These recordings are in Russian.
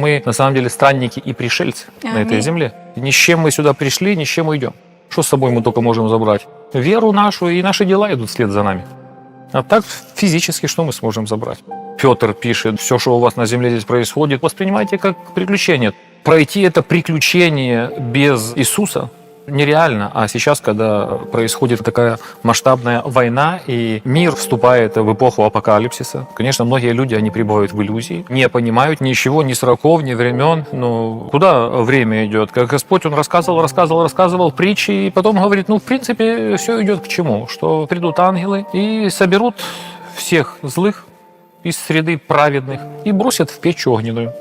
Мы на самом деле странники и пришельцы на этой Аминь. земле. Ни с чем мы сюда пришли, ни с чем уйдем. Что с собой мы только можем забрать? Веру нашу, и наши дела идут вслед за нами. А так физически что мы сможем забрать? Петр пишет, все, что у вас на земле здесь происходит, воспринимайте как приключение. Пройти это приключение без Иисуса нереально. А сейчас, когда происходит такая масштабная война, и мир вступает в эпоху апокалипсиса, конечно, многие люди, они пребывают в иллюзии, не понимают ничего, ни сроков, ни времен. Ну, куда время идет? Как Господь, Он рассказывал, рассказывал, рассказывал притчи, и потом говорит, ну, в принципе, все идет к чему? Что придут ангелы и соберут всех злых из среды праведных и бросят в печь огненную.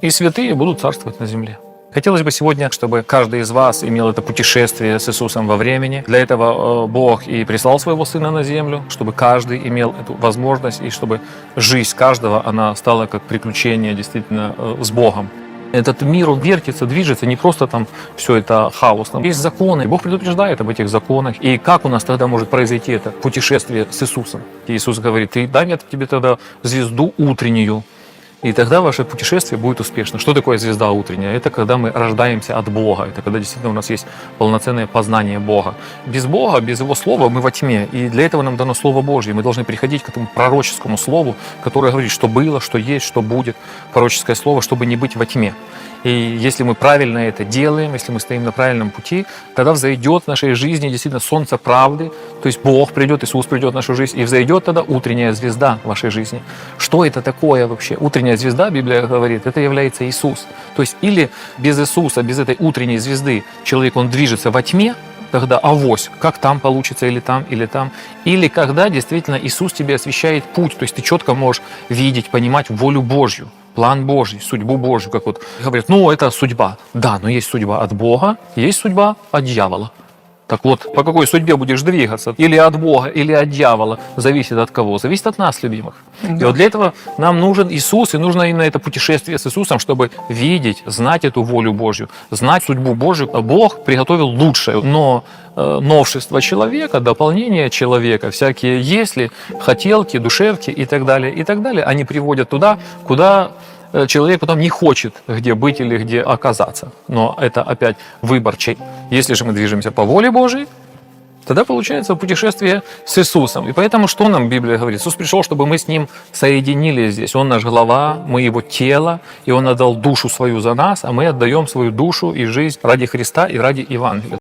И святые будут царствовать на земле. Хотелось бы сегодня, чтобы каждый из вас имел это путешествие с Иисусом во времени. Для этого э, Бог и прислал своего Сына на землю, чтобы каждый имел эту возможность, и чтобы жизнь каждого, она стала как приключение действительно э, с Богом. Этот мир, он вертится, движется, не просто там все это хаос. Там есть законы, Бог предупреждает об этих законах. И как у нас тогда может произойти это путешествие с Иисусом? И Иисус говорит, ты дай мне тебе тогда звезду утреннюю, и тогда ваше путешествие будет успешно. Что такое звезда утренняя? Это когда мы рождаемся от Бога. Это когда действительно у нас есть полноценное познание Бога. Без Бога, без Его Слова мы во тьме. И для этого нам дано Слово Божье. Мы должны переходить к этому пророческому Слову, которое говорит, что было, что есть, что будет. Пророческое Слово, чтобы не быть во тьме. И если мы правильно это делаем, если мы стоим на правильном пути, тогда взойдет в нашей жизни действительно солнце правды, то есть Бог придет, Иисус придет в нашу жизнь, и взойдет тогда утренняя звезда в вашей жизни. Что это такое вообще? Утренняя звезда, Библия говорит, это является Иисус. То есть или без Иисуса, без этой утренней звезды человек, он движется во тьме, тогда авось, как там получится, или там, или там. Или когда действительно Иисус тебе освещает путь, то есть ты четко можешь видеть, понимать волю Божью, план Божий, судьбу Божью, как вот говорят, ну это судьба. Да, но есть судьба от Бога, есть судьба от дьявола. Так вот, по какой судьбе будешь двигаться? Или от Бога, или от дьявола? Зависит от кого? Зависит от нас, любимых. И вот для этого нам нужен Иисус, и нужно именно это путешествие с Иисусом, чтобы видеть, знать эту волю Божью, знать судьбу Божью. Бог приготовил лучшее, но э, новшество человека, дополнение человека, всякие если, хотелки, душевки и так далее, и так далее, они приводят туда, куда э, человек потом не хочет, где быть или где оказаться. Но это опять выбор чей. Если же мы движемся по воле Божией, тогда получается путешествие с Иисусом. И поэтому что нам Библия говорит? Иисус пришел, чтобы мы с Ним соединились здесь. Он наш глава, мы Его тело, и Он отдал душу свою за нас, а мы отдаем свою душу и жизнь ради Христа и ради Евангелия.